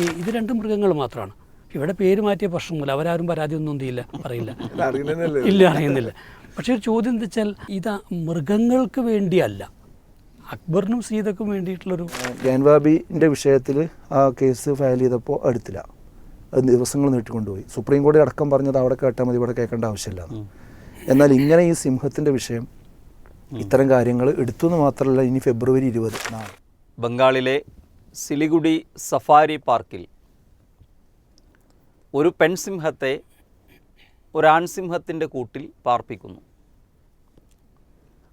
ഈ ഇത് രണ്ട് മൃഗങ്ങൾ മാത്രമാണ് ഇവിടെ പേര് മാറ്റിയ പ്രശ്നമൊന്നുമില്ല. അവരാരും പരാതി ഒന്നും എന്ത് ചെയ്യില്ല പറയില്ല. ഇല്ല അറിയുന്നില്ല. പക്ഷേ ഒരു ചോദ്യം എന്താ വെച്ചാൽ ഇത് മൃഗങ്ങൾക്ക് വേണ്ടിയല്ല. അക്ബറിനും സീതക്കും വേണ്ടിയിട്ടുള്ളൊരു ജാൻവാബിന്റെ വിഷയത്തിൽ ആ കേസ് ഫയൽ ചെയ്തപ്പോൾ എടുത്തില്ല. അത് ദിവസങ്ങൾ നീട്ടിക്കൊണ്ടുപോയി. സുപ്രീം കോടതി അടക്കം പറഞ്ഞത് അവിടെ കേട്ടാൽ മതി ഇവിടെ കേൾക്കേണ്ട ആവശ്യമില്ല എന്നാൽ ഇങ്ങനെ ഈ സിംഹത്തിന്റെ വിഷയം ഇത്തരം കാര്യങ്ങൾ എടുത്തു എന്ന് മാത്രമല്ല ഇനി ഫെബ്രുവരി ഇരുപത് ബംഗാളിലെ സിലിഗുഡി സഫാരി പാർക്കിൽ ഒരു പെൺസിംഹത്തെ ഒരാൺസിംഹത്തിന്റെ കൂട്ടിൽ പാർപ്പിക്കുന്നു.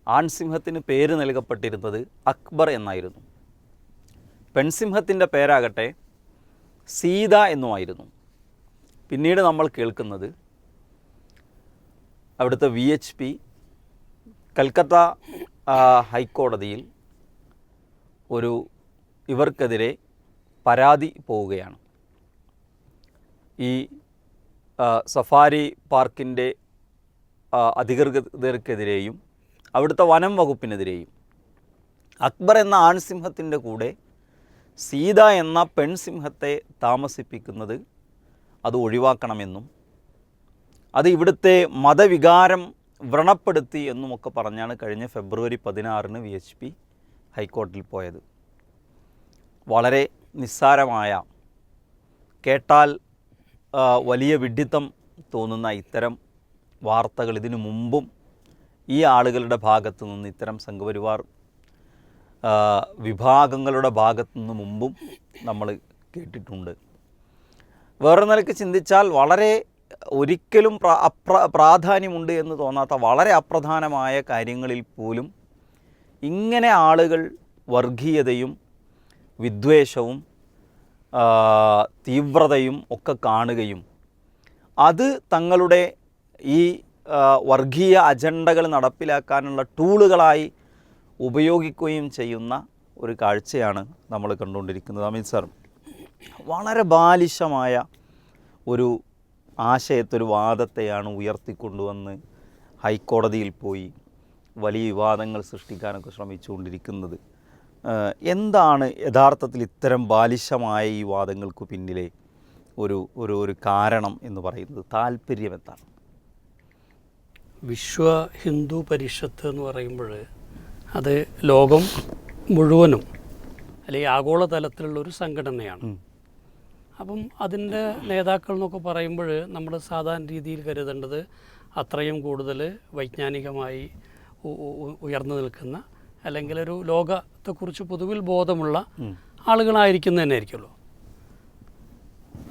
ആൺസിംഹത്തിന് പേര് നൽകപ്പെട്ടിരുന്നത് അക്ബർ എന്നായിരുന്നു. പെൺസിംഹത്തിന്റെ പേരാകട്ടെ സീത എന്നുമായിരുന്നു. പിന്നീട് നമ്മൾ കേൾക്കുന്നത് അവിടുത്തെ വി എച്ച് പി കൽക്കത്ത ഹൈക്കോടതിയിൽ ഒരു ഇവർക്കെതിരെ പരാതി പോവുകയാണ്. ഈ സഫാരി പാർക്കിന്റെ അധികൃതർക്കെതിരെയും അവിടുത്തെ വനം വകുപ്പിനെതിരെയും അക്ബർ എന്ന ആൺസിംഹത്തിന്റെ കൂടെ സീത എന്ന പെൺസിംഹത്തെ താമസിപ്പിക്കുന്നത് അത് ഒഴിവാക്കണമെന്നും അത് ഇവിടുത്തെ മതവികാരം വ്രണപ്പെടുത്തി എന്നുമൊക്കെ പറഞ്ഞാണ് കഴിഞ്ഞ ഫെബ്രുവരി പതിനാറിന് വി എച്ച് പി ഹൈക്കോടതിയിൽ പോയത്. വളരെ നിസ്സാരമായ കേട്ടാൽ വലിയ വിഡ്ഢിത്തം തോന്നുന്ന ഇത്തരം വാർത്തകൾ ഇതിനു മുമ്പും ഈ ആളുകളുടെ ഭാഗത്തു നിന്ന് ഇത്തരം സംഘപരിവാർ വിഭാഗങ്ങളുടെ ഭാഗത്തു നിന്ന് മുമ്പും നമ്മൾ കേട്ടിട്ടുണ്ട്. വേറെ നിലയ്ക്ക് ചിന്തിച്ചാൽ വളരെ ഒരിക്കലും പ്രാധാന്യമുണ്ട് എന്ന് തോന്നാത്ത വളരെ അപ്രധാനമായ കാര്യങ്ങളിൽ പോലും ഇങ്ങനെ ആളുകൾ വർഗീയതയും വിദ്വേഷവും തീവ്രതയും ഒക്കെ കാണുകയും അത് തങ്ങളുടെ ഈ വർഗീയ അജണ്ടകൾ നടപ്പിലാക്കാനുള്ള ടൂളുകളായി ഉപയോഗിക്കുകയും ചെയ്യുന്ന ഒരു കാഴ്ചയാണ് നമ്മൾ കണ്ടുകൊണ്ടിരിക്കുന്നത്. അമിത് സാർ വളരെ ബാലിശമായ ഒരു ആശയത്തെ ഒരു വാദത്തെയാണ് ഉയർത്തിക്കൊണ്ടുവന്ന് ഹൈക്കോടതിയിൽ പോയി വലിയ വിവാദങ്ങൾ സൃഷ്ടിക്കാനൊക്കെ ശ്രമിച്ചുകൊണ്ടിരിക്കുന്നത്. എന്താണ് യഥാർത്ഥത്തിൽ ഇത്തരം ബാലിശമായ ഈ വാദങ്ങൾക്ക് പിന്നിലെ ഒരു ഒരു ഒരു കാരണം എന്ന് പറയുന്നത്? താല്പര്യം എന്താണ്? വിശ്വ ഹിന്ദു പരിഷത്ത് എന്ന് പറയുമ്പോൾ അത് ലോകം മുഴുവനും അല്ലെങ്കിൽ ആഗോളതലത്തിലുള്ള ഒരു സംഘടനയാണ്. അപ്പം അതിന്റെ നേതാക്കൾ എന്നൊക്കെ പറയുമ്പോൾ നമ്മൾ സാധാരണ രീതിയിൽ കരുതേണ്ടത് അത്രയും കൂടുതൽ വൈജ്ഞാനികമായി ഉയർന്നു നിൽക്കുന്ന അല്ലെങ്കിൽ ഒരു ലോകത്തെക്കുറിച്ച് പൊതുവിൽ ബോധമുള്ള ആളുകളായിരിക്കും തന്നെ ആയിരിക്കുമല്ലോ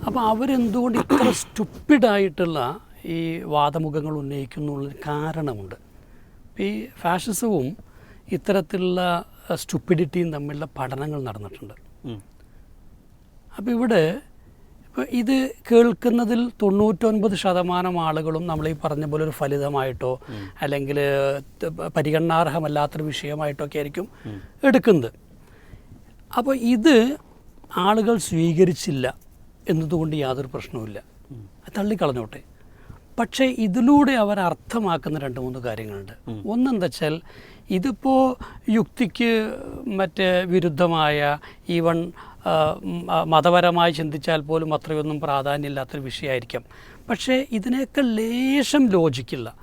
അപ്പോൾ അവരെന്തുകൊണ്ട് ഇത്ര സ്റ്റുപ്പിഡായിട്ടുള്ള ഈ വാദമുഖങ്ങൾ ഉന്നയിക്കുന്നു കാരണമുണ്ട്. ഈ ഫാഷിസവും ഇത്തരത്തിലുള്ള സ്റ്റുപ്പിഡിറ്റിയും തമ്മിലുള്ള പഠനങ്ങൾ നടന്നിട്ടുണ്ട്. അപ്പോൾ ഇവിടെ ഇത് കേൾക്കുന്നതിൽ തൊണ്ണൂറ്റൊൻപത് ശതമാനം ആളുകളും നമ്മൾ ഈ പറഞ്ഞ പോലെ ഒരു ഫലിതമായിട്ടോ അല്ലെങ്കിൽ പരിഗണനാർഹമല്ലാത്തൊരു വിഷയമായിട്ടോ ഒക്കെ ആയിരിക്കും എടുക്കുന്നത്. അപ്പോൾ ഇത് ആളുകൾ സ്വീകരിച്ചില്ല എന്നതുകൊണ്ട് യാതൊരു പ്രശ്നവുമില്ല. തള്ളിക്കളഞ്ഞോട്ടെ. പക്ഷേ ഇതിലൂടെ അവർ അർത്ഥമാക്കുന്ന രണ്ട് മൂന്ന് കാര്യങ്ങളുണ്ട്. ഒന്നെന്താ വെച്ചാൽ ഇതിപ്പോൾ യുക്തിക്ക് മറ്റേ വിരുദ്ധമായ ഈവൺ മതപരമായി ചിന്തിച്ചാൽ പോലും അത്രയൊന്നും പ്രാധാന്യമില്ലാത്തൊരു വിഷയമായിരിക്കാം. പക്ഷേ ഇതിനേക്കാൾ ലേശം ലോജിക്കില്ല.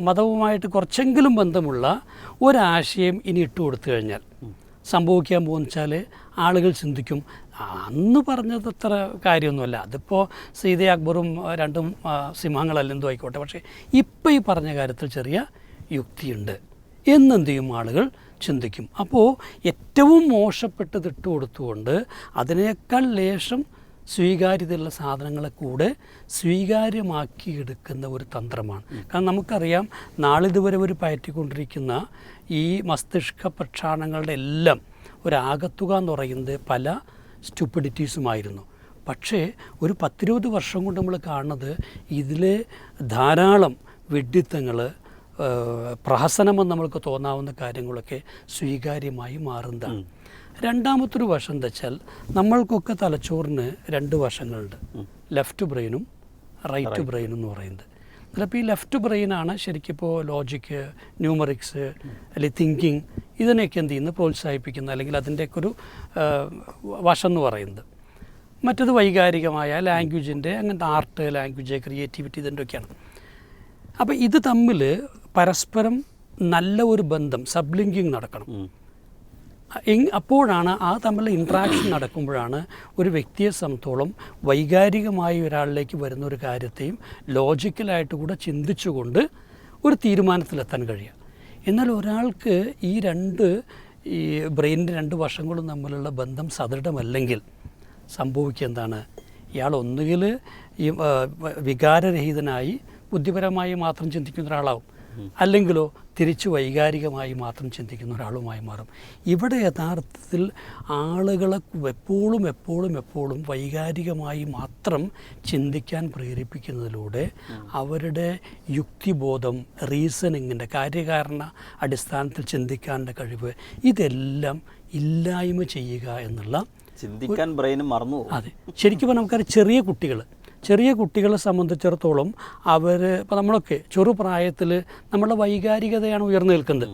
മതവുമായിട്ട് കുറച്ചെങ്കിലും ബന്ധമുള്ള ഒരാശയം ഇനി ഇട്ട് കൊടുത്തു കഴിഞ്ഞാൽ സംഭവിക്കാൻ പോകുന്ന വെച്ചാൽ ആളുകൾ ചിന്തിക്കും അന്ന് പറഞ്ഞത് അത്ര കാര്യമൊന്നുമല്ല. അതിപ്പോൾ സീത അക്ബറും രണ്ടും സിംഹങ്ങളല്ലെന്തോ ആയിക്കോട്ടെ. പക്ഷേ ഇപ്പം ഈ പറഞ്ഞ കാര്യത്തിൽ ചെറിയ യുക്തിയുണ്ട്. എന്നെന്ത് ചെയ്യും ആളുകൾ ചിന്തിക്കും. അപ്പോൾ ഏറ്റവും മോശപ്പെട്ടത് ഇട്ട് കൊടുത്തുകൊണ്ട് അതിനേക്കാൾ ലേശം സ്വീകാര്യതയുള്ള സാധനങ്ങളെ കൂടെ സ്വീകാര്യമാക്കി എടുക്കുന്ന ഒരു തന്ത്രമാണ്. കാരണം നമുക്കറിയാം നാളിതുവരെ ഒരു പയറ്റിക്കൊണ്ടിരിക്കുന്ന ഈ മസ്തിഷ്ക പ്രക്ഷാണങ്ങളുടെ എല്ലാം ഒരാകത്തുക എന്ന് പറയുന്നത് പല സ്റ്റുപ്പിഡിറ്റീസുമായിരുന്നു. പക്ഷേ ഒരു പത്തിരുപത് വർഷം കൊണ്ട് നമ്മൾ കാണുന്നത് ഇതിൽ ധാരാളം വിഡ്ഢിത്തങ്ങൾ പ്രഹസനമെന്ന് നമ്മൾക്ക് തോന്നാവുന്ന കാര്യങ്ങളൊക്കെ സ്വീകാര്യമായി മാറുന്നതാണ്. രണ്ടാമത്തൊരു വശം എന്താ വെച്ചാൽ നമ്മൾക്കൊക്കെ തലച്ചോറിന് രണ്ട് വശങ്ങളുണ്ട്. ലെഫ്റ്റ് ബ്രെയിനും റൈറ്റ് ബ്രെയിനും എന്ന് പറയുന്നത്. ചിലപ്പോൾ ഈ ലെഫ്റ്റ് ബ്രെയിനാണ് ശരിക്കിപ്പോൾ ലോജിക്ക് ന്യൂമറിക്സ് അല്ലെങ്കിൽ തിങ്കിങ് ഇതിനെയൊക്കെ എന്ത് ചെയ്യുന്നത്? പ്രോത്സാഹിപ്പിക്കുന്നത് അല്ലെങ്കിൽ അതിന്റെയൊക്കെ ഒരു വശം എന്ന് പറയുന്നത്. മറ്റത് വൈകാരികമായ ലാംഗ്വേജിന്റെ അങ്ങനത്തെ ആർട്ട് ലാംഗ്വേജ് ക്രിയേറ്റിവിറ്റി ഇതിന്റെ ഒക്കെയാണ് അപ്പോൾ ഇത് തമ്മിൽ പരസ്പരം നല്ല ഒരു ബന്ധം സബ്ലിങ്കിങ് നടക്കണം. അപ്പോഴാണ് ആ തമ്മിലുള്ള ഇൻട്രാക്ഷൻ നടക്കുമ്പോഴാണ് ഒരു വ്യക്തിയെ സംബന്ധിച്ചോളം വൈകാരികമായി ഒരാളിലേക്ക് വരുന്ന ഒരു കാര്യത്തെയും ലോജിക്കലായിട്ട് കൂടെ ചിന്തിച്ചുകൊണ്ട് ഒരു തീരുമാനത്തിലെത്താൻ കഴിയുക. എന്നാൽ ഒരാൾക്ക് ഈ രണ്ട് ഈ ബ്രെയിനിന്റെ രണ്ട് വശങ്ങളും തമ്മിലുള്ള ബന്ധം സദൃഢമല്ലെങ്കിൽ സംഭവിക്കുക എന്താണ്? ഇയാൾ ഒന്നുകിൽ ഈ വികാരരഹിതനായി ബുദ്ധിപരമായി മാത്രം ചിന്തിക്കുന്ന ഒരാളാവും. അല്ലെങ്കിലോ തിരിച്ച് വൈകാരികമായി മാത്രം ചിന്തിക്കുന്ന ഒരാളുമായി മാറും. ഇവിടെ യഥാർത്ഥത്തിൽ ആളുകളെ എപ്പോഴും എപ്പോഴും എപ്പോഴും വൈകാരികമായി മാത്രം ചിന്തിക്കാൻ പ്രേരിപ്പിക്കുന്നതിലൂടെ അവരുടെ യുക്തിബോധം റീസണിങ്ങിന്റെ കാര്യകാരണ അടിസ്ഥാനത്തിൽ ചിന്തിക്കാനുള്ള കഴിവ് ഇതെല്ലാം ഇല്ലായ്മ ചെയ്യുക എന്നുള്ള ചിന്തിക്കാൻ ബ്രെയിനും മറന്നു അതെ. ശരിക്കും നമുക്കറിയാം ചെറിയ കുട്ടികൾ ചെറിയ കുട്ടികളെ സംബന്ധിച്ചിടത്തോളം അവർ ഇപ്പോൾ നമ്മളൊക്കെ ചെറുപ്രായത്തിൽ നമ്മളുടെ വൈകാരികതയാണ് ഉയർന്നു നിൽക്കുന്നത്.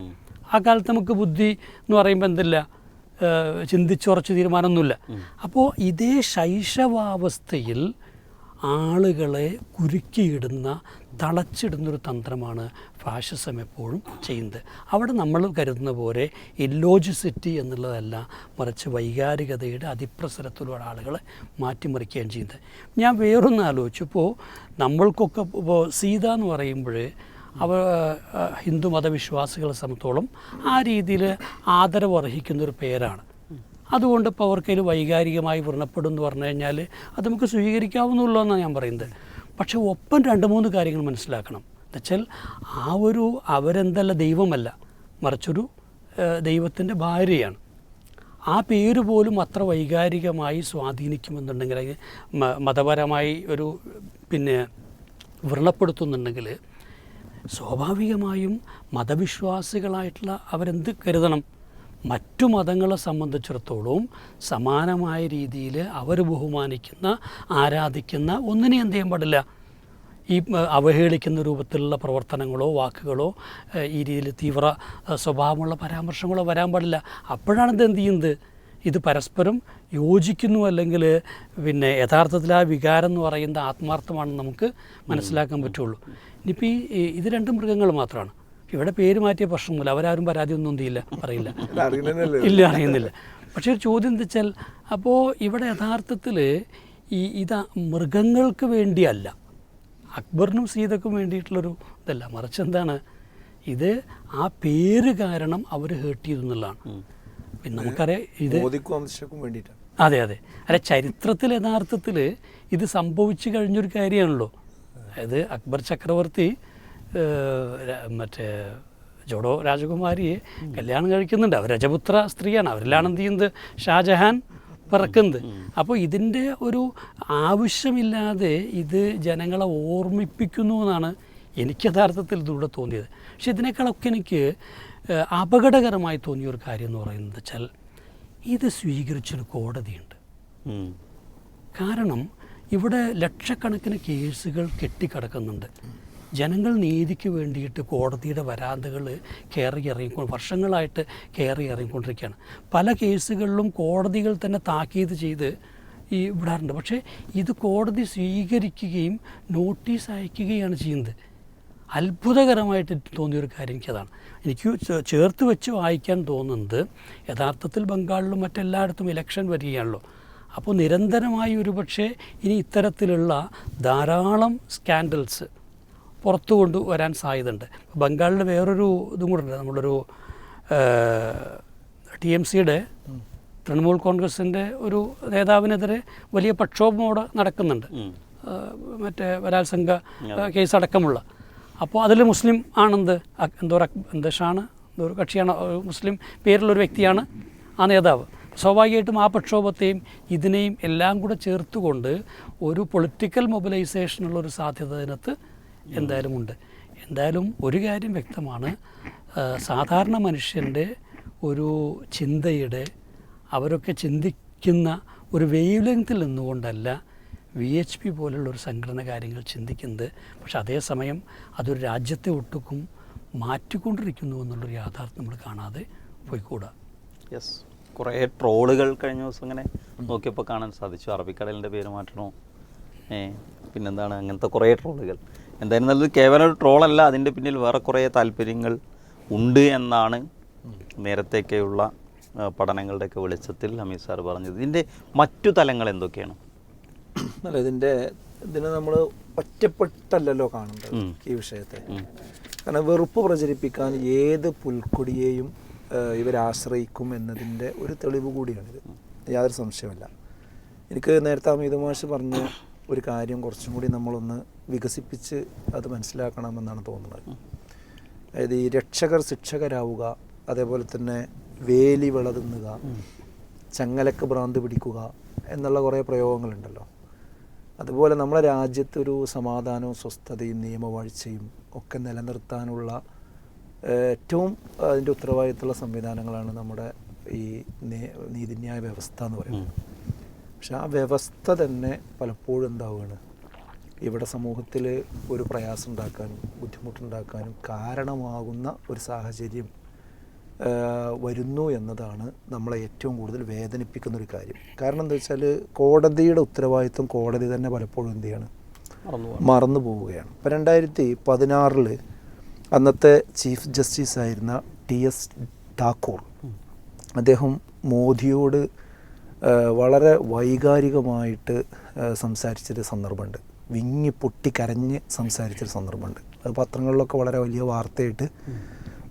ആ കാലത്ത് നമുക്ക് ബുദ്ധി എന്ന് പറയുമ്പോൾ എന്തില്ല? ചിന്തിച്ചുറച്ച് തീരുമാനമൊന്നുമില്ല. അപ്പോൾ ഇതേ ശൈശവാവസ്ഥയിൽ ആളുകളെ കുരുക്കിയിടുന്ന തളച്ചിടുന്നൊരു തന്ത്രമാണ് ഫാഷിസം എപ്പോഴും ചെയ്യുന്നത്. അവിടെ നമ്മൾ കരുതുന്ന പോലെ ഇല്ലോജിസിറ്റി എന്നുള്ളതല്ല മറിച്ച് വൈകാരികതയുടെ അതിപ്രസരത്തിലൂടെ ആളുകളെ മാറ്റിമറിക്കുകയാണ് ചെയ്യുന്നത്. ഞാൻ വേറൊന്ന് ആലോചിച്ചു. ഇപ്പോൾ നമ്മൾക്കൊക്കെ ഇപ്പോൾ സീത എന്ന് പറയുമ്പോൾ അവ ഹിന്ദു മതവിശ്വാസികളെ സംബന്ധിച്ചോളം ആ രീതിയിൽ ആദരവ് അർഹിക്കുന്ന ഒരു പേരാണ്. അതുകൊണ്ട് ഇപ്പോൾ അവർക്കതിൽ വൈകാരികമായി വ്രണപ്പെടും എന്ന് പറഞ്ഞു കഴിഞ്ഞാൽ അത് നമുക്ക് സ്വീകരിക്കാവുന്നുള്ളൂ എന്നാണ് ഞാൻ പറയുന്നത്. പക്ഷേ ഒപ്പം രണ്ട് മൂന്ന് കാര്യങ്ങൾ മനസ്സിലാക്കണം. എന്നുവെച്ചാൽ ആ ഒരു അവരെന്തല്ല ദൈവമല്ല മറിച്ചൊരു ദൈവത്തിന്റെ ഭാര്യയാണ്. ആ പേര് പോലും അത്ര വൈകാരികമായി സ്വാധീനിക്കുമെന്നുണ്ടെങ്കിൽ മതപരമായി ഒരു പിന്നെ വ്രണപ്പെടുത്തുന്നുണ്ടെങ്കിൽ സ്വാഭാവികമായും മതവിശ്വാസികളായിട്ടുള്ള അവരെന്ത് കരുതണം? മറ്റു മതങ്ങളെ സംബന്ധിച്ചിടത്തോളം സമാനമായ രീതിയിൽ അവർ ബഹുമാനിക്കുന്ന ആരാധിക്കുന്ന ഒന്നിനെ എന്ത് ചെയ്യാൻ പാടില്ല? ഈ അവഹേളിക്കുന്ന രൂപത്തിലുള്ള പ്രവർത്തനങ്ങളോ വാക്കുകളോ ഈ രീതിയിൽ തീവ്ര സ്വഭാവമുള്ള പരാമർശങ്ങളോ വരാൻ പാടില്ല. അപ്പോഴാണ് ഇത് എന്ത് ചെയ്യുന്നത്? ഇത് പരസ്പരം യോജിക്കുന്നു അല്ലെങ്കിൽ പിന്നെ യഥാർത്ഥത്തിൽ ആ വികാരം എന്ന് പറയുന്നത് ആത്മാർത്ഥമാണെന്ന് നമുക്ക് മനസ്സിലാക്കാൻ പറ്റുള്ളൂ. ഇനിയിപ്പോൾ ഈ ഇത് രണ്ട് മൃഗങ്ങൾ മാത്രമാണ്. ഇവിടെ പേര് മാറ്റിയ പ്രശ്നമില്ല അവരാരും പരാതി ഒന്നും ചെയ്യില്ല പറയില്ല. ഇല്ല അറിയുന്നില്ല. പക്ഷേ ഒരു ചോദ്യം എന്താ വെച്ചാൽ അപ്പോൾ ഇവിടെ യഥാർത്ഥത്തിൽ ഈ ഇത് മൃഗങ്ങൾക്ക് വേണ്ടിയല്ല. അക്ബറിനും സീതക്കും വേണ്ടിയിട്ടുള്ളൊരു ഇതല്ല. മറിച്ച് എന്താണ്? ഇത് ആ പേര് കാരണം അവർ ഹേർട്ട് ചെയ്തു എന്നുള്ളതാണ്. പിന്നെ നമുക്കറിയാം ഇത് വേണ്ടിയിട്ടാണ്. അതെ അതെ. അല്ല ചരിത്രത്തിൽ യഥാർത്ഥത്തിൽ ഇത് സംഭവിച്ചു കഴിഞ്ഞൊരു കാര്യമാണല്ലോ. അതായത് അക്ബർ ചക്രവർത്തി മറ്റേ ജോഡോ രാജകുമാരിയെ കല്യാണം കഴിക്കുന്നുണ്ട്. അവർ രജപുത്ര സ്ത്രീയാണ്. അവരിലാണ് എന്ത് ചെയ്യുന്നത്? ഷാജഹാൻ പിറക്കുന്നത്. അപ്പോൾ ഇതിന്റെ ഒരു ആവശ്യമില്ലാതെ ഇത് ജനങ്ങളെ ഓർമ്മിപ്പിക്കുന്നു എന്നാണ് എനിക്ക് യഥാർത്ഥത്തിൽ ഇതിലൂടെ തോന്നിയത്. പക്ഷെ ഇതിനേക്കാളൊക്കെ എനിക്ക് അപകടകരമായി തോന്നിയ ഒരു കാര്യം എന്ന് പറയുന്നത് വെച്ചാൽ ഇത് സ്വീകരിച്ചൊരു കോടതിയുണ്ട്. കാരണം ഇവിടെ ലക്ഷക്കണക്കിന് കേസുകൾ കെട്ടിക്കിടക്കുന്നുണ്ട്. ജനങ്ങൾ നീതിക്ക് വേണ്ടിയിട്ട് കോടതിയുടെ വരാന്തകൾ കയറി ഇറങ്ങിക്കൊ വർഷങ്ങളായിട്ട് കയറി ഇറങ്ങിക്കൊണ്ടിരിക്കുകയാണ്. പല കേസുകളിലും കോടതികൾ തന്നെ താക്കീത് ചെയ്ത് ഈ വിടാറുണ്ട്. പക്ഷേ ഇത് കോടതി സ്വീകരിക്കുകയും നോട്ടീസ് അയക്കുകയാണ് ചെയ്യുന്നത്. അത്ഭുതകരമായിട്ട് തോന്നിയൊരു കാര്യം എനിക്കതാണ്. എനിക്ക് ചേർത്ത് വെച്ച് വായിക്കാൻ തോന്നുന്നത് യഥാർത്ഥത്തിൽ ബംഗാളിലും മറ്റെല്ലായിടത്തും ഇലക്ഷൻ വരികയാണല്ലോ. അപ്പോൾ നിരന്തരമായി ഒരുപക്ഷെ ഇനി ഇത്തരത്തിലുള്ള ധാരാളം സ്കാൻഡൽസ് പുറത്തു കൊണ്ടുവരാൻ സാധ്യതയുണ്ട്. ബംഗാളിൽ വേറൊരു ഇതും കൂടെ ഉണ്ട്. നമ്മളൊരു ടി എം സിയുടെ തൃണമൂൽ കോൺഗ്രസിന്റെ ഒരു നേതാവിനെതിരെ വലിയ പ്രക്ഷോഭം അവിടെ നടക്കുന്നുണ്ട് മറ്റേ ബലാത്സംഗ കേസ് അടക്കമുള്ള അപ്പോൾ അതിൽ മുസ്ലിം ആണെന്ത്? എന്തോ അക്- എന്ത് ഒരു കക്ഷിയാണ്. മുസ്ലിം പേരുള്ളൊരു വ്യക്തിയാണ് ആ നേതാവ്. സ്വാഭാവികമായിട്ടും ആ പ്രക്ഷോഭത്തെയും ഇതിനെയും എല്ലാം കൂടെ ചേർത്തുകൊണ്ട് ഒരു പൊളിറ്റിക്കൽ മൊബിലൈസേഷനുള്ള ഒരു സാധ്യത അതിനകത്ത് എന്തായാലും ഉണ്ട്. എന്തായാലും ഒരു കാര്യം വ്യക്തമാണ്. സാധാരണ മനുഷ്യന്റെ ഒരു ചിന്തയുടെ അവരൊക്കെ ചിന്തിക്കുന്ന ഒരു വേവ് ലെങ്ത്തിൽ നിന്നുകൊണ്ടല്ല വി എച്ച് പി പോലുള്ള ഒരു സംഘടന കാര്യങ്ങൾ ചിന്തിക്കുന്നത്. പക്ഷെ അതേസമയം അതൊരു രാജ്യത്തെ ഒട്ടുക്കും മാറ്റിക്കൊണ്ടിരിക്കുന്നു എന്നുള്ളൊരു യാഥാർത്ഥ്യം നമ്മൾ കാണാതെ പോയിക്കൂടാ. യെസ് കുറേ ട്രോളുകൾ കഴിഞ്ഞ ദിവസം ഇങ്ങനെ നോക്കിയപ്പോൾ കാണാൻ സാധിച്ചു. അറബിക്കടലിന്റെ പേര് മാറ്റണോ? ഏ പിന്നെന്താണ് അങ്ങനത്തെ കുറേ ട്രോളുകൾ. എന്തായാലും നല്ലത് കേവലം ഒരു ട്രോളല്ല അതിന്റെ പിന്നിൽ വേറെ കുറേ താല്പര്യങ്ങൾ ഉണ്ട് എന്നാണ് നേരത്തേക്കുള്ള പഠനങ്ങളുടെയൊക്കെ വെളിച്ചത്തിൽ അമീത് സാർ പറഞ്ഞത്. ഇതിന്റെ മറ്റു തലങ്ങൾ എന്തൊക്കെയാണ്? അല്ല ഇതിന്റെ ഇതിനെ നമ്മൾ ഒറ്റപ്പെട്ടല്ലല്ലോ കാണുന്നത് ഈ വിഷയത്തെ. കാരണം വെറുപ്പ് പ്രചരിപ്പിക്കാൻ ഏത് പുൽക്കൊടിയെയും ഇവരാശ്രയിക്കും എന്നതിന്റെ ഒരു തെളിവ് കൂടിയാണിത്. യാതൊരു സംശയമില്ല എനിക്ക് നേരത്തെ അമിത മാഷ് പറഞ്ഞ ഒരു കാര്യം കുറച്ചും കൂടി നമ്മളൊന്ന് വികസിപ്പിച്ച് അത് മനസ്സിലാക്കണമെന്നാണ് തോന്നുന്നത്. അതായത് ഈ രക്ഷകർ ശിക്ഷകരാവുക അതേപോലെ തന്നെ വേലി വിളതുന്നുക ചങ്ങലക്ക് ഭ്രാന്ത് പിടിക്കുക എന്നുള്ള കുറേ പ്രയോഗങ്ങളുണ്ടല്ലോ. അതുപോലെ നമ്മുടെ രാജ്യത്തൊരു സമാധാനവും സ്വസ്ഥതയും നിയമവാഴ്ചയും ഒക്കെ നിലനിർത്താനുള്ള ഏറ്റവും അതിന്റെ ഉത്തരവാദിത്തമുള്ള സംവിധാനങ്ങളാണ് നമ്മുടെ ഈ നീതിന്യായ വ്യവസ്ഥ എന്ന് പറയുന്നത്. പക്ഷെ ആ വ്യവസ്ഥ തന്നെ പലപ്പോഴും എന്താവുകയാണ്? ഇവിടെ സമൂഹത്തിൽ ഒരു പ്രയാസം ഉണ്ടാക്കാനും ബുദ്ധിമുട്ടുണ്ടാക്കാനും കാരണമാകുന്ന ഒരു സാഹചര്യം വരുന്നു എന്നതാണ് നമ്മളെ ഏറ്റവും കൂടുതൽ വേദനിപ്പിക്കുന്ന ഒരു കാര്യം. കാരണം എന്താ വെച്ചാൽ കോടതിയുടെ ഉത്തരവാദിത്വം കോടതി തന്നെ പലപ്പോഴും എന്ത് ചെയ്യാണ്? മറന്നു പോവുകയാണ്. ഇപ്പം രണ്ടായിരത്തി പതിനാറിൽ അന്നത്തെ ചീഫ് ജസ്റ്റിസ് ആയിരുന്ന ടി എസ് ഠാക്കൂർ അദ്ദേഹം മോദിയോട് വളരെ വൈകാരികമായിട്ട് സംസാരിച്ചൊരു സന്ദർഭമുണ്ട്. വിങ്ങി പൊട്ടി കരഞ്ഞ് സംസാരിച്ചൊരു സന്ദർഭമുണ്ട്. അത് പത്രങ്ങളിലൊക്കെ വളരെ വലിയ വാർത്തയായിട്ട്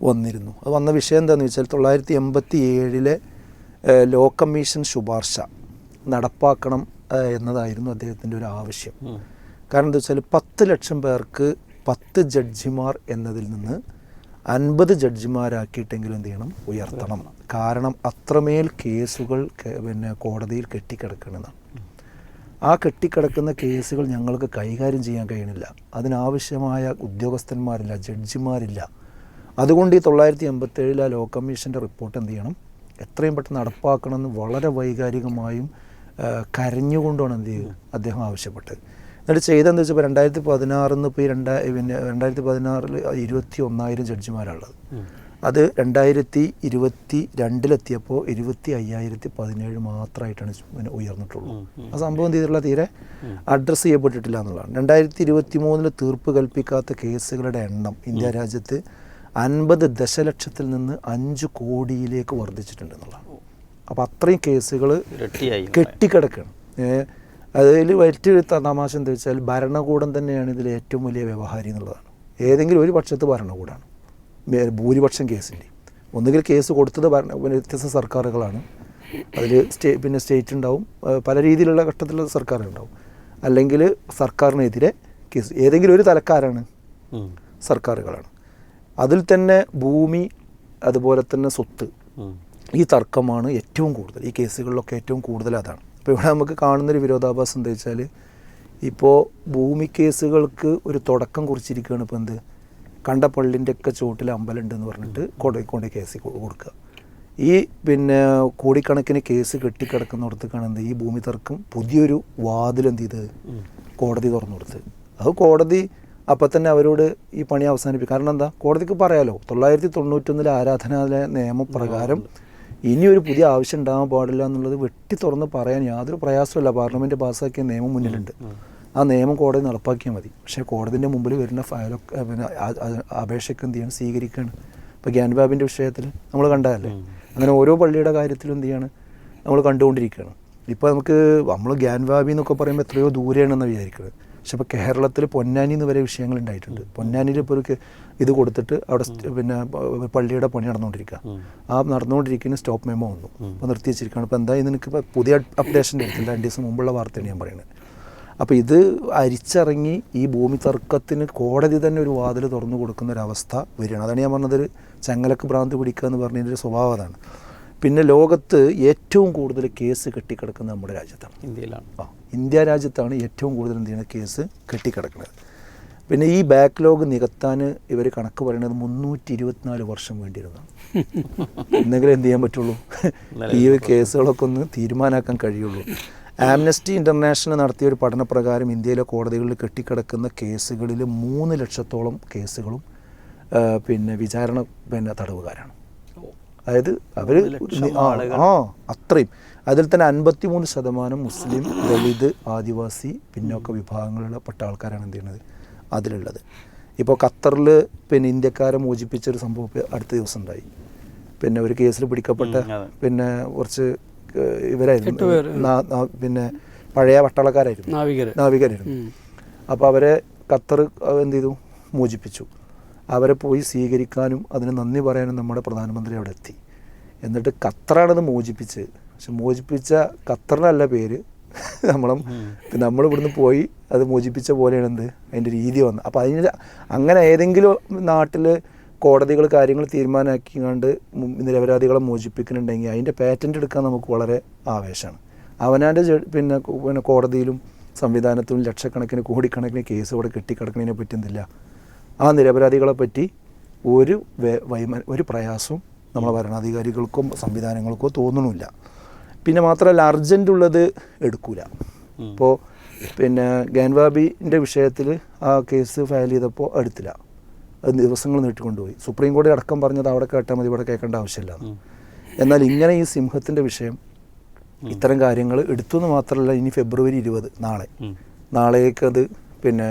വന്നിരുന്നു. അത് വന്ന വിഷയം എന്താണെന്ന് വെച്ചാൽ തൊള്ളായിരത്തി എൺപത്തി ഏഴിലെ ലോ കമ്മീഷൻ ശുപാർശ നടപ്പാക്കണം എന്നതായിരുന്നു അദ്ദേഹത്തിന്റെ ഒരു ആവശ്യം. കാരണം എന്താ വെച്ചാൽ പത്ത് ലക്ഷം പേർക്ക് പത്ത് ജഡ്ജിമാർ എന്നതിൽ നിന്ന് അൻപത് ജഡ്ജിമാരാക്കിയിട്ടെങ്കിലും എന്ത് ചെയ്യണം? ഉയർത്തണം. കാരണം അത്രമേൽ കേസുകൾ പിന്നെ കോടതിയിൽ കെട്ടിക്കിടക്കണമെന്നാണ് ആ കെട്ടിക്കിടക്കുന്ന കേസുകൾ ഞങ്ങൾക്ക് കൈകാര്യം ചെയ്യാൻ കഴിയണില്ല. അതിനാവശ്യമായ ഉദ്യോഗസ്ഥന്മാരില്ല ജഡ്ജിമാരില്ല. അതുകൊണ്ട് ഈ തൊള്ളായിരത്തി എൺപത്തേഴിൽ ആ ലോ കമ്മീഷന്റെ റിപ്പോർട്ട് എന്ത് ചെയ്യണം? എത്രയും പെട്ടെന്ന് നടപ്പാക്കണമെന്ന് വളരെ വൈകാരികമായും കരഞ്ഞുകൊണ്ടാണ് എന്ത് ചെയ്യുക അദ്ദേഹം ആവശ്യപ്പെട്ടത്. എന്നിട്ട് ചെയ്തെന്ന് വെച്ചപ്പോൾ രണ്ടായിരത്തി പതിനാറിന്ന് ഇപ്പോൾ ഈ പിന്നെ രണ്ടായിരത്തി പതിനാറിൽ ഇരുപത്തി ഒന്നായിരം ജഡ്ജിമാരുള്ളത് അത് രണ്ടായിരത്തി ഇരുപത്തി രണ്ടിലെത്തിയപ്പോൾ ഇരുപത്തി അയ്യായിരത്തി പതിനേഴ് മാത്രമായിട്ടാണ് പിന്നെ ഉയർന്നിട്ടുള്ളൂ ആ സംഭവം ചെയ്തിട്ടുള്ള തീരെ അഡ്രസ്സ് ചെയ്യപ്പെട്ടിട്ടില്ല എന്നുള്ളതാണ്. രണ്ടായിരത്തി ഇരുപത്തി മൂന്നിൽ തീർപ്പ് കൽപ്പിക്കാത്ത കേസുകളുടെ എണ്ണം ഇന്ത്യ രാജ്യത്ത് അൻപത് ദശലക്ഷത്തിൽ നിന്ന് അഞ്ച് കോടിയിലേക്ക് വർദ്ധിച്ചിട്ടുണ്ട് എന്നുള്ളതാണ്. അപ്പോൾ അത്രയും കേസുകൾ കെട്ടിക്കിടക്കുകയാണ് അതിൽ വലിയ തമാശ എന്താ വെച്ചാൽ ഭരണകൂടം തന്നെയാണ് ഇതിൽ ഏറ്റവും വലിയ വ്യവഹാരി എന്നുള്ളതാണ്. ഏതെങ്കിലും ഒരു പക്ഷത്ത് ഭരണകൂടമാണ് ഭൂരിപക്ഷം കേസിന്റെ ഒന്നുകിൽ കേസ് കൊടുത്തത് ഭരണ വ്യത്യസ്ത സർക്കാരുകളാണ്. അതിൽ സ്റ്റേ പിന്നെ സ്റ്റേറ്റ് ഉണ്ടാവും. പല രീതിയിലുള്ള ഘട്ടത്തിലുള്ള സർക്കാരുണ്ടാവും. അല്ലെങ്കിൽ സർക്കാരിനെതിരെ കേസ് ഏതെങ്കിലും ഒരു തലക്കാരാണ്. സർക്കാരുകളാണ്. അതിൽ തന്നെ ഭൂമി അതുപോലെ തന്നെ സ്വത്ത്. ഈ തർക്കമാണ് ഏറ്റവും കൂടുതൽ. ഈ കേസുകളിലൊക്കെ ഏറ്റവും കൂടുതൽ അതാണ്. അപ്പോൾ ഇവിടെ നമുക്ക് കാണുന്നൊരു വിരോധാഭാസം എന്താ വെച്ചാൽ ഇപ്പോൾ ഭൂമി കേസുകൾക്ക് ഒരു തുടക്കം കുറിച്ചിരിക്കുകയാണ്. ഇപ്പോൾ എന്ത്? കണ്ട പള്ളിന്റെ ഒക്കെ ചുവട്ടിൽ അമ്പലമുണ്ട് എന്ന് പറഞ്ഞിട്ട് കൊണ്ട് കൊണ്ട് കേസ് കൊടുക്കുക. ഈ പിന്നെ കോടിക്കണക്കിന് കേസ് കെട്ടിക്കിടക്കുന്നിടത്തേക്കാണ് എന്ത്? ഈ ഭൂമി തർക്കം പുതിയൊരു വാതിൽ എന്ത് ചെയ്ത് കോടതി തുറന്നു കൊടുത്ത് അത് കോടതി അപ്പം തന്നെ അവരോട് ഈ പണി അവസാനിപ്പിക്കും. കാരണം എന്താ? കോടതിക്ക് പറയാലോ തൊള്ളായിരത്തി തൊണ്ണൂറ്റൊന്നിലെ ആരാധനാലയ നിയമപ്രകാരം ഇനിയൊരു പുതിയ ആവശ്യം ഉണ്ടാകാൻ പാടില്ല എന്നുള്ളത് വെട്ടി തുറന്ന് പറയാൻ യാതൊരു പ്രയാസമില്ല പാർലമെന്റ് പാസ്സാക്കിയ നിയമം മുന്നിലുണ്ട്. ആ നിയമം കോടതി നടപ്പാക്കിയാൽ മതി. പക്ഷേ കോടതിന്റെ മുമ്പിൽ വരുന്ന ഫയലൊക്കെ പിന്നെ അപേക്ഷയ്ക്ക് എന്ത് ചെയ്യണം? സ്വീകരിക്കുകയാണ് ഇപ്പോൾ ഗ്യാൻബാബിന്റെ വിഷയത്തിൽ നമ്മൾ കണ്ടതല്ലേ? അങ്ങനെ ഓരോ പള്ളിയുടെ കാര്യത്തിലും എന്ത് ചെയ്യാണ്? നമ്മൾ കണ്ടുകൊണ്ടിരിക്കുകയാണ്. ഇപ്പോൾ നമുക്ക് നമ്മൾ ഗ്യാൻവാബി എന്നൊക്കെ പറയുമ്പോൾ എത്രയോ ദൂരെയാണെന്ന് വിചാരിക്കുന്നത് പക്ഷെ ഇപ്പോൾ കേരളത്തിൽ പൊന്നാനി എന്ന് വരെ വിഷയങ്ങൾ ഉണ്ടായിട്ടുണ്ട്. പൊന്നാനിയിൽ ഇപ്പോൾ ഒരു ഇത് കൊടുത്തിട്ട് അവിടെ പിന്നെ പള്ളിയുടെ പണി നടന്നുകൊണ്ടിരിക്കുക ആ നടന്നുകൊണ്ടിരിക്കുന്ന സ്റ്റോപ്പ് മെമ്മോ വന്നു. അപ്പോൾ നിർത്തി വെച്ചിരിക്കുകയാണ് ഇപ്പോൾ എന്തായാലും നിനക്ക് ഇപ്പോൾ പുതിയ അപ്ഡേഷൻ എടുത്തില്ല രണ്ട് ദിവസം മുമ്പുള്ള വാർത്തയാണ് ഞാൻ പറയുന്നത്. അപ്പോൾ ഇത് അരിച്ചിറങ്ങി ഈ ഭൂമി തർക്കത്തിന് കോടതി തന്നെ ഒരു വാതിൽ തുറന്നു കൊടുക്കുന്ന ഒരു അവസ്ഥ വരികയാണ്. അതാണ് ഞാൻ പറഞ്ഞത് ചങ്ങലക്ക് ഭ്രാന്ത് പിടിക്കുക എന്ന് പറഞ്ഞതിന്റെ സ്വഭാവം അതാണ്. പിന്നെ ലോകത്ത് ഏറ്റവും കൂടുതൽ കേസ് കെട്ടിക്കിടക്കുന്നത് നമ്മുടെ രാജ്യത്താണ്. ഇന്ത്യയിലാണ്. ആ ഇന്ത്യ രാജ്യത്താണ് ഏറ്റവും കൂടുതൽ എന്ത് ചെയ്യുന്നത്? കേസ് കെട്ടിക്കിടക്കുന്നത്. പിന്നെ ഈ ബാക്ക്ലോഗ് നികത്താൻ ഇവർ കണക്ക് പറയുന്നത് മുന്നൂറ്റി ഇരുപത്തിനാല് വർഷം വേണ്ടിയിരുന്നതാണ്. എന്തെങ്കിലും എന്ത് ചെയ്യാൻ പറ്റുള്ളൂ? ഈ കേസുകളൊക്കെ ഒന്ന് തീരുമാനാക്കാൻ കഴിയുള്ളൂ. ആംനസ്റ്റി ഇന്റർനാഷണൽ നടത്തിയ ഒരു പഠനപ്രകാരം ഇന്ത്യയിലെ കോടതികളിൽ കെട്ടിക്കിടക്കുന്ന കേസുകളിൽ മൂന്ന് ലക്ഷത്തോളം കേസുകളും പിന്നെ വിചാരണ പിന്നെ തടവുകാരാണ്. അതായത് അവർ ആ, അത്രയും. അതിൽ തന്നെ അൻപത്തി മൂന്ന് ശതമാനം മുസ്ലിം ദളിത് ആദിവാസി പിന്നോക്ക വിഭാഗങ്ങളിലുള്ള പെട്ട ആൾക്കാരാണ് എന്ത് ചെയ്യുന്നത് അതിലുള്ളത്. ഇപ്പോൾ ഖത്തറിൽ പിന്നെ ഇന്ത്യക്കാരെ മോചിപ്പിച്ചൊരു സംഭവം അടുത്ത ദിവസം ഉണ്ടായി. പിന്നെ ഒരു കേസിൽ പിടിക്കപ്പെട്ട പിന്നെ കുറച്ച് ഇവരായിരുന്നു. പിന്നെ പഴയ പട്ടാളക്കാരായിരുന്നു നാവികര്. നാവികരായിരുന്നു. അപ്പോൾ അവരെ ഖത്തർ എന്ത് ചെയ്തു മോചിപ്പിച്ചു. അവരെ പോയി സ്വീകരിക്കാനും അതിന് നന്ദി പറയാനും നമ്മുടെ പ്രധാനമന്ത്രി അവിടെ എത്തി. എന്നിട്ട് ഖത്തറാണത് മോചിപ്പിച്ച്. പക്ഷെ മോചിപ്പിച്ച ഖത്തറിനല്ല പേര്. നമ്മളും നമ്മൾ ഇവിടുന്ന് പോയി അത് മോചിപ്പിച്ച പോലെയാണ് എന്ത്? അതിന്റെ രീതി വന്നത്. അപ്പോൾ അതിന് അങ്ങനെ ഏതെങ്കിലും നാട്ടിൽ കോടതികൾ കാര്യങ്ങൾ തീരുമാനമാക്കിക്കൊണ്ട് നിരപരാധികളെ മോചിപ്പിക്കുന്നുണ്ടെങ്കിൽ അതിന്റെ പാറ്റന്റ് എടുക്കാൻ നമുക്ക് വളരെ ആവേശമാണ്. അവനാന്റെ പിന്നെ പിന്നെ കോടതിയിലും സംവിധാനത്തിലും ലക്ഷക്കണക്കിന് കോടിക്കണക്കിന് കേസ് ഇവിടെ കെട്ടിക്കിടക്കുന്നതിനെ പറ്റി എന്തില്ല. ആ നിരപരാധികളെ പറ്റി ഒരു വൈമ ഒരു പ്രയാസവും നമ്മളെ ഭരണാധികാരികൾക്കും സംവിധാനങ്ങൾക്കോ തോന്നണില്ല പിന്നെ മാത്രമല്ല അർജന്റ് ഉള്ളത് എടുക്കൂല. അപ്പോൾ ഇപ്പോൾ പിന്നെ ഗാൻവാബിന്റെ വിഷയത്തിൽ ആ കേസ് ഫയൽ ചെയ്തപ്പോൾ എടുത്തില്ല. അത് ദിവസങ്ങൾ നീട്ടിക്കൊണ്ടുപോയി. സുപ്രീം കോടതി അടക്കം പറഞ്ഞത് അവിടെ കേട്ടാൽ മതി ഇവിടെ കേൾക്കേണ്ട ആവശ്യമില്ല. എന്നാൽ ഇങ്ങനെ ഈ സിംഹത്തിന്റെ വിഷയം ഇത്തരം കാര്യങ്ങൾ എടുത്തു എന്ന് മാത്രമല്ല ഇനി ഫെബ്രുവരി ഇരുപത് നാളെ. നാളേക്ക് അത് പിന്നെ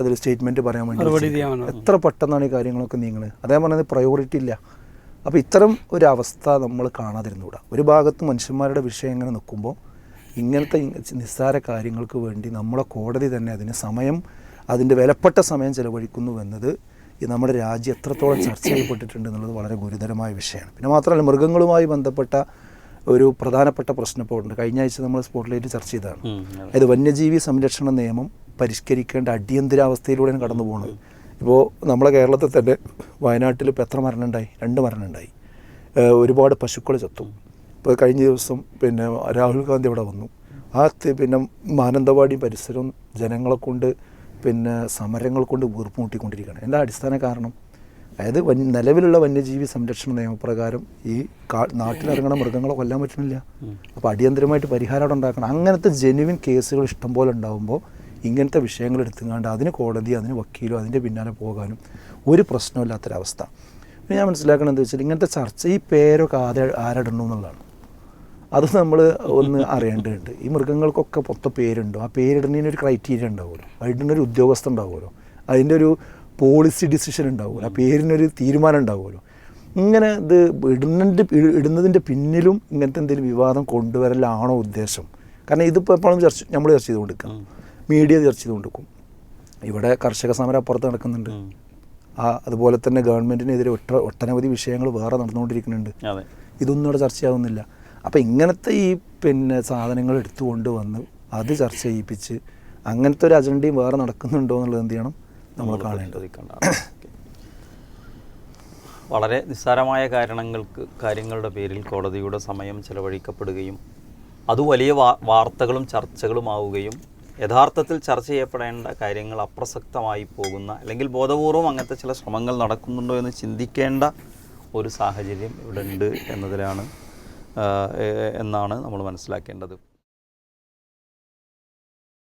അതിൽ സ്റ്റേറ്റ്മെന്റ് പറയാൻ വേണ്ടി. എത്ര പെട്ടെന്നാണ് ഈ കാര്യങ്ങളൊക്കെ നീങ്ങുന്നത് അതേ പറഞ്ഞത് പ്രയോറിറ്റി ഇല്ല. അപ്പോൾ ഇത്തരം ഒരു അവസ്ഥ നമ്മൾ കാണാതിരുന്നുകൂടാ. ഒരു ഭാഗത്ത് മനുഷ്യന്മാരുടെ വിഷയം ഇങ്ങനെ നിൽക്കുമ്പോൾ ഇങ്ങനത്തെ നിസ്സാര കാര്യങ്ങൾക്ക് വേണ്ടി നമ്മളെ കോടതി തന്നെ അതിന് സമയം അതിന്റെ വിലപ്പെട്ട സമയം ചിലവഴിക്കുന്നുവെന്നത് ഈ നമ്മുടെ രാജ്യം എത്രത്തോളം ചർച്ച ചെയ്യപ്പെട്ടിട്ടുണ്ട് എന്നുള്ളത് വളരെ ഗുരുതരമായ വിഷയമാണ്. പിന്നെ മാത്രമല്ല മൃഗങ്ങളുമായി ബന്ധപ്പെട്ട ഒരു പ്രധാനപ്പെട്ട പ്രശ്നം ഇപ്പോൾ ഉണ്ട്. കഴിഞ്ഞ ആഴ്ച നമ്മൾ സ്പോട്ട്ലൈറ്റ് ചർച്ച ചെയ്തതാണ്. അതായത് വന്യജീവി സംരക്ഷണ നിയമം പരിഷ്കരിക്കേണ്ട അടിയന്തരാവസ്ഥയിലൂടെയാണ് കടന്നു പോകുന്നത് ഇപ്പോൾ നമ്മളെ കേരളത്തിൽ തന്നെ വയനാട്ടിൽ ഇപ്പോൾ എത്ര മരണം ഉണ്ടായി രണ്ട് മരണം ഉണ്ടായി ഒരുപാട് പശുക്കൾ ചത്തു. ഇപ്പോൾ കഴിഞ്ഞ ദിവസം പിന്നെ രാഹുൽ ഗാന്ധി അവിടെ വന്നു. ആ പിന്നെ മാനന്തവാടി പരിസരവും ജനങ്ങളെ കൊണ്ട് പിന്നെ സമരങ്ങൾ കൊണ്ട് വീർപ്പുമുട്ടിക്കൊണ്ടിരിക്കുകയാണ്. എന്താ അടിസ്ഥാന കാരണം? അതായത് വൻ- നിലവിലുള്ള വന്യജീവി സംരക്ഷണ നിയമപ്രകാരം ഈ കാ നാട്ടിലിറങ്ങുന്ന മൃഗങ്ങളെ കൊല്ലാൻ പറ്റുന്നില്ല. അപ്പോൾ അടിയന്തരമായിട്ട് പരിഹാരം അവിടെ ഉണ്ടാക്കണം. അങ്ങനത്തെ ജെനുവിൻ കേസുകൾ ഇഷ്ടംപോലെ ഉണ്ടാകുമ്പോൾ ഇങ്ങനത്തെ വിഷയങ്ങൾ എടുത്തുകൊണ്ട് അതിന് കോടതി അതിന് വക്കീലോ അതിന്റെ പിന്നാലെ പോകാനും ഒരു പ്രശ്നമില്ലാത്തൊരവസ്ഥ പിന്നെ ഞാൻ മനസ്സിലാക്കണമെന്ന് വെച്ചാൽ ഇങ്ങനത്തെ ചർച്ച ഈ പേരൊക്കെ ആദ്യം ആരിടണം എന്നുള്ളതാണ്. അത് നമ്മൾ ഒന്ന് അറിയേണ്ടതുണ്ട്. ഈ മൃഗങ്ങൾക്കൊക്കെ പൊത്ത പേരുണ്ടോ? ആ പേരിടുന്നതിന് ഒരു ക്രൈറ്റീരിയ ഉണ്ടാവുമല്ലോ. അതിനൊരു ഉദ്യോഗസ്ഥ ഉണ്ടാവുമല്ലോ. അതിന്റെ ഒരു പോളിസി ഡിസിഷൻ ഉണ്ടാവുമല്ലോ. ആ പേരിനൊരു തീരുമാനം ഉണ്ടാവുമല്ലോ. ഇങ്ങനെ ഇത് ഇടുന്നതിന്റെ ഇടുന്നതിന്റെ പിന്നിലും ഇങ്ങനത്തെ എന്തെങ്കിലും വിവാദം കൊണ്ടുവരലാണോ ഉദ്ദേശം? കാരണം ഇതിപ്പോൾ എപ്പോഴും ചർച്ച നമ്മൾ ചർച്ച ചെയ്ത് കൊടുക്കാം. മീഡിയ ചർച്ച ചെയ്ത് കൊടുക്കും. ഇവിടെ കർഷക സമരം അപ്പുറത്ത് നടക്കുന്നുണ്ട്. ആ അതുപോലെ തന്നെ ഗവൺമെന്റിനെതിരെ ഒട്ട ഒട്ടനവധി വിഷയങ്ങൾ വേറെ നടന്നുകൊണ്ടിരിക്കുന്നുണ്ട്. ഇതൊന്നും ഇവിടെ ചർച്ചയാവുന്നില്ല അപ്പോൾ ഇങ്ങനത്തെ ഈ പിന്നെ സാധനങ്ങൾ എടുത്തുകൊണ്ട് വന്ന് അത് ചർച്ച ചെയ്യിപ്പിച്ച് അങ്ങനത്തെ ഒരു അജണ്ടയും വേറെ നടക്കുന്നുണ്ടോ എന്നുള്ളത് എന്ത് ചെയ്യണം നമ്മൾ കാണേണ്ടത്. വളരെ നിസ്സാരമായ കാരണങ്ങൾക്ക് കാര്യങ്ങളുടെ പേരിൽ കോടതിയുടെ സമയം ചെലവഴിക്കപ്പെടുകയും അത് വലിയ വാർത്തകളും ചർച്ചകളുമാവുകയും യഥാർത്ഥത്തിൽ ചർച്ച ചെയ്യപ്പെടേണ്ട കാര്യങ്ങൾ അപ്രസക്തമായി പോകുന്ന അല്ലെങ്കിൽ ബോധപൂർവം അങ്ങനത്തെ ചില ശ്രമങ്ങൾ നടക്കുന്നുണ്ടോ എന്ന് ചിന്തിക്കേണ്ട ഒരു സാഹചര്യം ഇവിടെ ഉണ്ട് എന്നതിലാണ് എന്നാണ് നമ്മൾ മനസ്സിലാക്കേണ്ടത്.